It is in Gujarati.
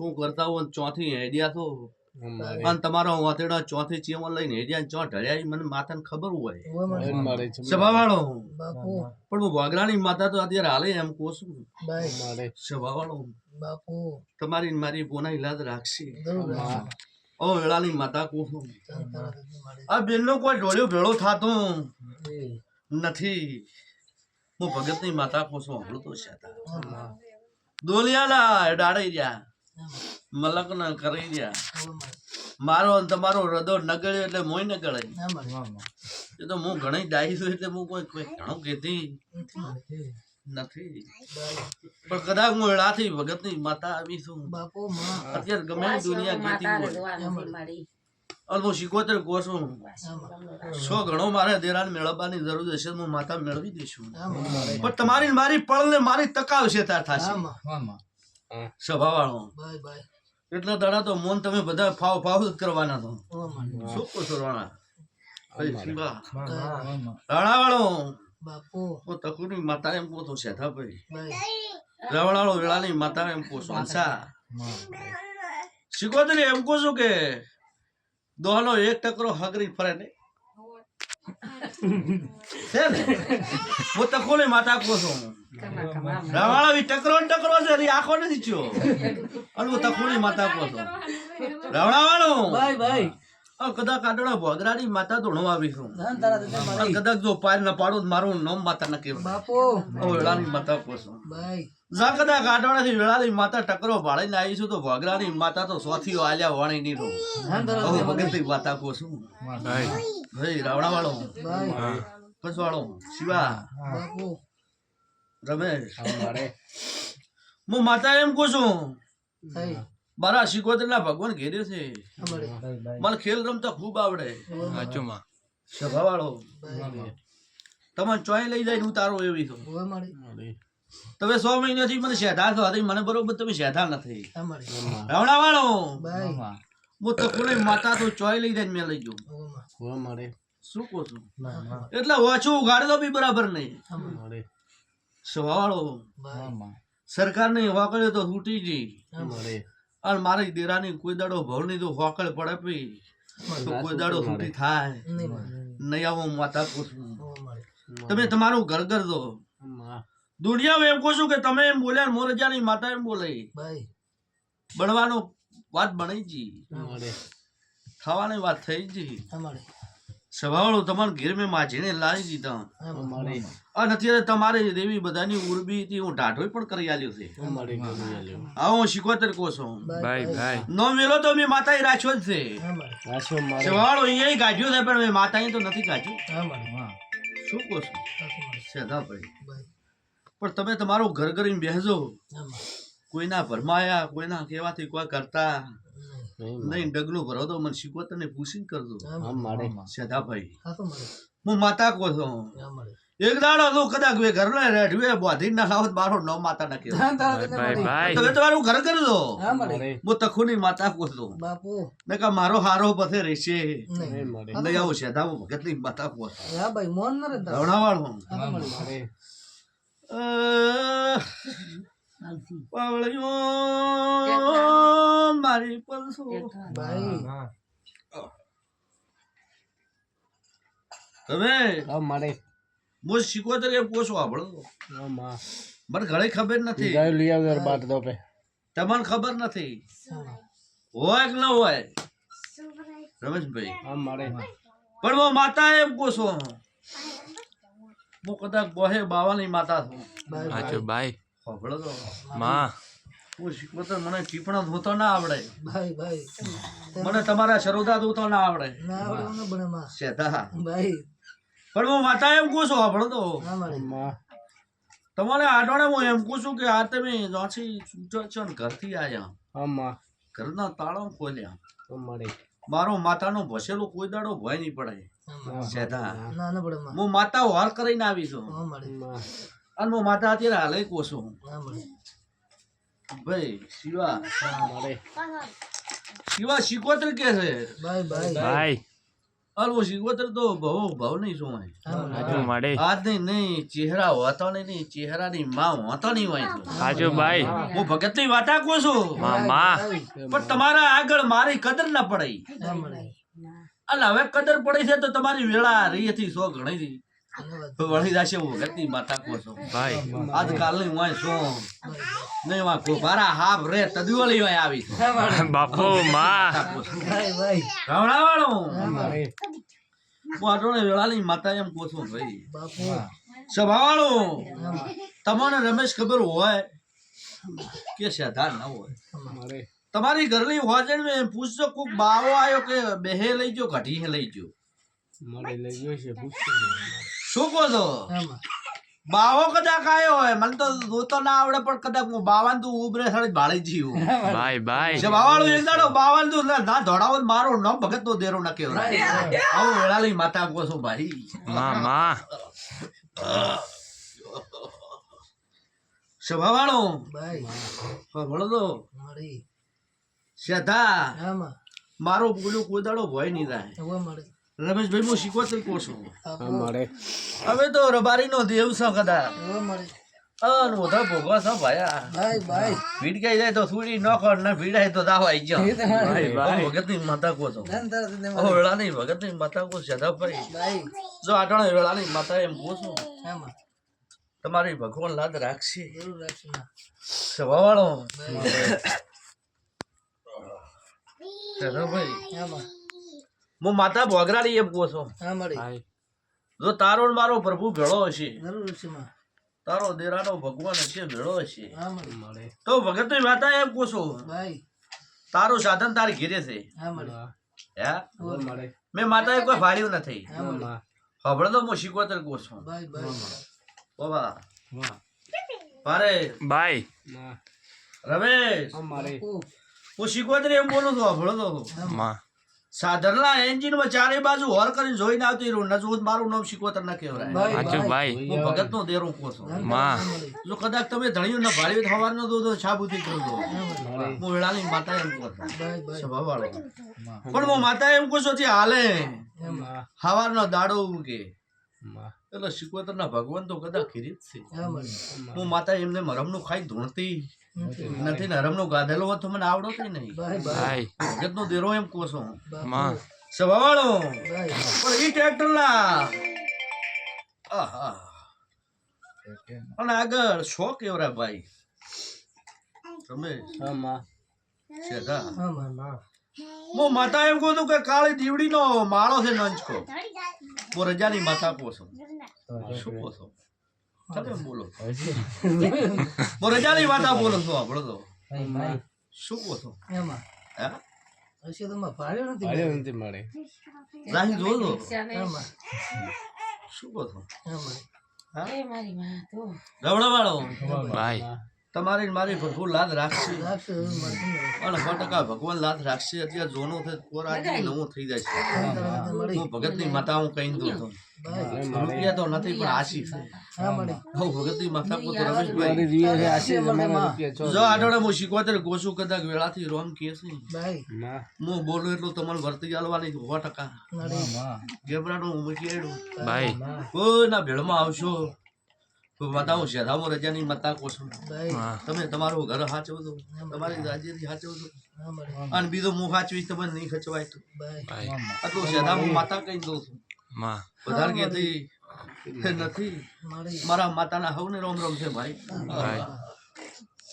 શું કરતા હોય ને ચોથી હેડિયા તો અને તમારો વાતેડા ચોથી ચેવણ લઈને હેડિયા ચો ઢળ્યા મને માતાને ખબર હોય. સભાવાળો પણ હું વાગરાની માતા તો અત્યારે હાલે એમ કહું છું. સભાવાળો બાપુ. તમારી મારી બોના ઇલાજ રાખશે. ઓ વેળાની માતા કહું આ બેનનો કોઈ ઢોળ્યો ભેળો થતો નથી. હું ભગતની માતા કહું છું હમણાં તો છે દોલિયાલા ડાળી રહ્યા આમાં, મલકના કરી રહ્યા. મારો અને તમારો હૃદય નગળ્યો એટલે મોય નગળે એ તો હું ઘણી ડાહી છું એટલે હું કોઈ કોઈ ઘણું કહેતી નથી. પણ કદાચ હું એળાથી ભગતની માતા આવી છું. અત્યારે ગમે દુનિયા કહેતી હોય. અને હું શીખોતેર કોર્સ છું સો ઘણો મારે દેરાન મેળવવાની જરૂર હશે હું માતા મેળવી દઈશું. પણ તમારી ને મારી પળને મારી તકાવશે તાર થશે. આમાં. સભા વાળો ભાઈ ભાઈ એટલા દાડા તો મોન તમે બધા ફાવ ફાવ જ કરવાના તો આમાં. શું કરવાના છો રાણા? ભાઈ શિવા ભાઈ, રાણા વાળો બાપુ. તકુની માતા એમ કહું તો શેઠા ભાઈ. ભાઈ વેળાની માતા એમ કહું છું હંસા શીખોતરી એમ કહું છું કે દોહનો એક ટકરો હગરી ફરે ને? હું તકોની માતા કહું છું. રવાળો ઈ ટકરો ને ટકરો છે આખો નથી થયો. હું તકોની માતા કો છું. રવણા વાળો ભાઈ ભાઈ. કદાચ કાડોળા ભોગરાની માતા ધોણો આવી છું સંતાન હતી અને મારી. કદાચ જો પાર ના પાડું તો મારું નામ માતા ના કેવું બાપુ. વેળાની માતા ભાઈ. જા કદાચ વેળાની માતા ટકરો ભાળીને આવીશું તો ભોગરાની માતા તો સોથી આલ્યા વાણી હતી મારી. ભગતની માતા કો છું. ભાઈ. રાવણા વાળો ભાઈ. વાળો શિવા. બાપુ. રમેશ. હું માતા એમ કહું છું. મારા શિકોતર ના ભગવાન ઘેરે છે. મને ખેલ રમતા ખૂબ આવડે. સભા વાળો ભાઈ તમને ચોય લઈ જાય હું તારો એવી છું. હવે મારી. અમારે તમે સો મહિનાથી મને શેઠા છો હતી મને બરોબર તમે શેઠા નથી. રાવણા વાળો હું તો કોને માતા તો ચોય લઈ જાય મેં લઈ ગયો. શું કહું છું? એટલે ઓછું ઉગાડી દો બી બરાબર નહીં. અમારી. અમારે સભા વાળો ભાઈ સરકારની વાકડે તો તૂટી ગઈ. અને મારી દેરાની કોઈ દાડો ભવની તો વાકડ પડપી. તો કોઈ દાડો તૂટી થાય. નહીં આવો માતા પૂછું. તમે તમારું ઘર ઘર દો દુનિયા એમ કહું છું કે તમે એમ બોલ્યા મોરજાની માતા એમ બોલે. ભાઈ. બનવાનો વાત બની જી થવાની ખાવાની વાત થઈ જી સવાળો તમારા ઘેર મેં માજીને લાવી દીધા. અને અત્યારે તમારે દેવી બધાની ઉર્બી થી હું ઢાઢો પણ કરી આલ્યો છે. આવો હું શીખોતર કહો છું ભાઈ ભાઈ નો મેલો તો મેં માતા રાખ્યો જ છે. સવાળો અહીંયા કાઢ્યો છે પણ મેં માતા તો નથી કાઢ્યું શું કહો છો સેધા ભાઈ. ભાઈ પણ તમે તમારું ઘર કરીને બેસજો કોઈના ભરમાયા કોઈના કહેવાથી કોઈ કરતા. નહીં. ડગલું ભરો. તો મને શીખવો ને પૂછીને કરજો. અમારે સેધા ભાઈ હું માતા કહો છું. એક દાડો તો કદાચ વે ઘરને રેઢવે બોધી ના લાવત બારો નો માતા ના મારી. તમે તમારું ઘર કરજો હું તખુની માતા કહું છું. બાપુ. ને કે મારો હારો પથે રહેશે. નહીં. અમારે નહીં આવું સેધા કેટલી માતા કહું છું. ન રવણાવાળો. પાવળિયો મારી પલસો. ભાઈ. તમે મારે. હું શીખવતર એમ કહું છું આપણો. મને ઘણી ખબર નથી. ગાય લઈ આવ્યો બાર દો પે તમને ખબર નથી. હોય કે ન હોય? રમેશભાઈ. પણ હું માતા એમ છું. હું કદાચ બોહે બાવાની માતા છું. ભાઈ ભાઈ તો માં. હું શીખવતર મને ટીપણા ધોતો ના આવડે. ભાઈ ભાઈ. મને તમારા શરોદા ધોતો ના આવડે. ના આવડે ન બને માં શેતા ભાઈ. પણ હું માતા એમ કહું છું તો. તમારે આટોડે હું એમ કહું છું કે આ તમે જ્યાંથી છો ને ઘરથી આવ્યા અમારે ઘરના તાળો ખોલ્યા. અમારે મારો માતાનો ભસેલો કોઈ દાડો ભય નહીં પડે. શેતા ના ન પડે માં. હું માતા વાર કરીને આવી છું. અમારી. અમારે અને હું માતા અત્યારે હાલે કોશું ભાઈ શિવા શિવા શિકોતર કે છે ભાઈ ભાઈ ભાઈ અલવો શિકોતર તો બહુ ભાવ નહીં શું હોય આજ નહીં નહીં ચહેરા હોતો નહીં નહીં ચહેરાની માં હોતો નહીં હોય તો ભાઈ હું ભગતની વાતા કહું છું પણ તમારા આગળ મારી કદર ના પડે અલ અને હવે કદર પડે છે તો તમારી વેળા રહી હતી સો ઘણી રહી ધન્યવાદ વળી જશે ભગતની માતા છો ભાઈ. આજકાલની વાય સો નહીં વાય ગોભારા હાફ રે તદુવલી વાય આવી. બાપો માં. મળે હું વેળાની માતા એમ કોસો ભાઈ. બાપુ સભાવાળો. તમને રમેશ ખબર હોય કે સાધા ના હોય? તમારી ઘરની હોજણ મેં પૂછજો કોક બાવો આવ્યો કે બેહે લઈ ગયો ઘટી લઈ ગયો? મળે લઈ ગયો છે પૂછતો શું કહો છો? બાવો કદાચ આવ્યો હોય. મને તો જોતો ના આવડે પણ કદાચ હું બાવાન તું ઉભરે સાડી ભાળી જીવું ભાઈ ભાઈ જે બાવાળું એક દાડો બાવાન તું ના ના ધોડાવો તો મારો નામ ભગત નો દેરો ના કેવરાય આવું વેળાલી માતા કહો છો ભાઈ. માં માં. તો. શ્રદ્ધા. મારો પેલું કોઈ ભય નહીં થાય હવે મળે. રમેશભાઈ હું શીખવતર કહું છું. હવે તો રબારી નો દેવ છે કદાચ. અન ઓધા ભોગવા છે ભાયા. ભાઈ ભાઈ ભીડકાઈ જાય તો સુડી ન કર ને ભીડાય તો દાવ આઈ ગયો ભાઈ ભાઈ ભગતની માતા કહો છો. ધન ધન ધન ઓ વેળા ની ભગતની માતા શ્રદ્ધા ભાઈ ભાઈ જો આટણે વેળા ની માતા એમ કહું છું તમારી ભગવાન લાદ રાખશે. સ્વભાવ ભાઈ હા માં. માતા ભોગરાડી એમ કહું છું. હા મળી. જો તારો ને મારો પ્રભુ ભેળો હશે. જરૂર રાખશું માં. તારો દેરાનો ભગવાન હશે ભેળો હશે. હા મળી. તો ભગતની માતા એમ કહું છું. ભાઈ તારું સાધન તારે ઘેરે છે. હા મળી. હે. મળે. મેં માતાએ કોઈ ફાળ્યું નથી. હા મળી. માં. હબળે તો હું શીખવતર કહું છું. ભાઈ ભાઈ બાબા મારે ભાઈ રમેશ. હું શીખવતર એમ બોલું છું હબળો તો સાધનના એન્જિનમાં ચારે બાજુ હોર કરીને જોઈને આવતી રહ્યું નજવું મારું નામ શીખવતર ના કહેવાય. ભાઈ હું ભગત નો દેરો કહું છું. માં. જો કદાચ તમે ધણિયું ના ભાડ્યું ન દો તો સાબુથી કરી દો. હા વેળાની માતા એમ કહું સ્વભાવ ભાઈ પણ હું માતા એમ કહું છું ที่ હાલે. હવારનો દાડો ઉગે માં. એટલે શીખવતરના ભગવાન તો કદાચ ખીરી જ છે. હું માતા એમને મરમનું ખાઈ ધૂણતી. નથી. ને? હરમનું ગાધેલો હોત તો મને આવડો જ નહીં ભાઈ દેરો એમ કહો છો. સ્વભાવવાળો પણ ઈ ટ્રેક્ટરના. આહા. પણ આગળ શો કેવરા ભાઈ? તમે? હા માં. શેઠા હા માં. હું માતા એમ કહું કે કાળી દીવડીનો માળો છે નંચકો હું રજાની માતા કહો છું. શું કહો છો? તમે બોલો. હું રજાની બોલો બોલું છું આપણો તો. શું કહો છો? એમાં. હે? હશે તો માં ભાડ્યો નથી મળે. નથી મળે. રાહી જોજો એમાં. શું કહો છો? એમાં. ગવડાવાળો ભાઈ. તમારી મારી ભરપૂર લાદ રાખશે. અને સો ટકા ભગવાન લાદ રાખશે. અત્યારે જોનો નવું થઈ જાય છે. હું ભગતની માતા હું કહી દઉં રૂપિયા તો નથી પણ આશી છે. હું ભગતની માતા પોતે રમેશભાઈ. જો આડોડે હું શીખવાતર ગોશું કદાચ વેળાથી રોમ કે છે. હું બોલું એટલું તમારે વર્તી ચાલવાની સો ટકા. ગેબરાનું હું મૂકી આડું ભાઈ કોઈના ભેળમાં આવશો. તો માતા હું શેધામાં રજાની માતા કહું છું. તમે તમારું ઘર સાચવજો તમારી રાજ્યથી સાચવજો તો અને બીજો હું સાચવીશ તમે નહીં ખચવાય તો. આટલું શેધા હું માતા કહી દઉં છું. વધારે કહેતી નથી. મારા. માતાના હવને રોમ રોમ છે ભાઈ. ભાઈ.